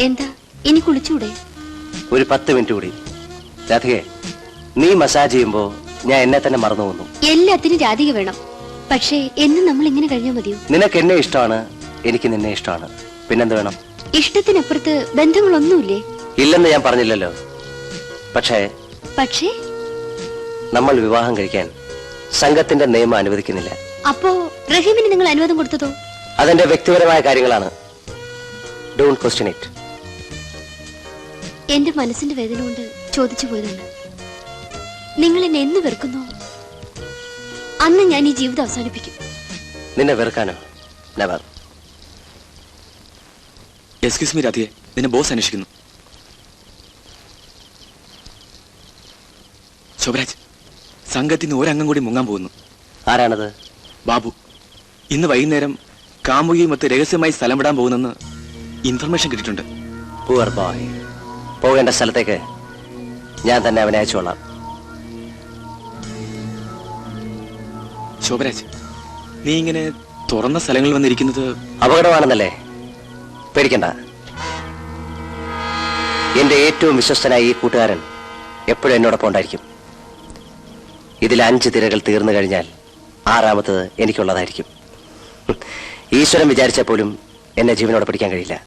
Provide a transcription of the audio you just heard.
എന്താ? ഇനി കുളിച്ചൂടെ? ഒരു പത്ത് മിനിറ്റ് കൂടി. രാധികെ നീ മസാജ് ചെയ്യുമ്പോ ഞാൻ എന്നെ തന്നെ മറന്നു പോകുന്നു. എല്ലാത്തിനും രാധിക വേണം. പക്ഷേ എന്നും നമ്മൾ ഇങ്ങനെ കഴിഞ്ഞാൽ മതിയോ? നിനക്ക് എന്നെ ഇഷ്ടമാണ് എനിക്ക് നിന്നെ ഇഷ്ടമാണ്. പിന്നെന്ത് വേണം? ഇഷ്ടത്തിനപ്പുറത്ത് ബന്ധങ്ങളൊന്നുമില്ലേ? ഇല്ലെന്ന് ഞാൻ പറഞ്ഞില്ലല്ലോ. പക്ഷേ പക്ഷേ? നമ്മൾ വിവാഹം കഴിക്കാൻ സംഘത്തിന്റെ നിയമം അനുവദിക്കുന്നില്ല. അപ്പോ റഹീമിന് നിങ്ങൾ അനുവാദം കൊടുത്തതോ? അതെന്റെ വ്യക്തിപരമായ കാര്യങ്ങളാണ്. ഡോണ്ട് ക്വസ്റ്റ്യൻ ഇറ്റ് എന്റെ മനസ്സിന്റെ വേദന കൊണ്ട് ചോദിച്ചു പോയതാണ്. നിങ്ങൾ എന്നെ എന്ന് വെറുക്കുന്നോ? അന്ന് ഞാൻ ഈ ജീവിതം അവസാനിപ്പിക്കും. നിന്നെ വെറുക്കാനോ? നെവർ എക്സ്ക്യൂസ് മീ രാധിയെ നിന്നെ ബോസ് അന്വേഷിക്കുന്നു. ശോഭരാജ് സംഘത്തിൽ നിന്ന് ഒരംഗം കൂടി മുങ്ങാൻ പോകുന്നു. ആരാണത്? ബാബു. ഇന്ന് വൈകുന്നേരം കാമുകിയും മറ്റ് രഹസ്യമായി സ്ഥലം വിടാൻ പോകുന്നെന്ന് ഇൻഫർമേഷൻ കിട്ടിയിട്ടുണ്ട്. പുവർ ബോയ് പോകേണ്ട സ്ഥലത്തേക്ക് ഞാൻ തന്നെ അവനെ അയച്ചോളാം ശോഭരാജ് നീ ഇങ്ങനെ തുറന്ന സ്ഥലങ്ങളിൽ വന്നിരിക്കുന്നത് അപകടമാണെന്നല്ലേ? പേടിക്കണ്ട. എന്റെ ഏറ്റവും വിശ്വസ്തനായ ഈ കൂട്ടുകാരൻ എപ്പോഴും എന്നോടൊപ്പം ഉണ്ടായിരിക്കും. ഇതിൽ അഞ്ച് തിരകൾ തീർന്നു കഴിഞ്ഞാൽ ആറാമത്തത് എനിക്കുള്ളതായിരിക്കും. ഈശ്വരൻ വിചാരിച്ചാൽ പോലും എന്നെ ജീവനോടെ പിടിക്കാൻ കഴിയില്ല.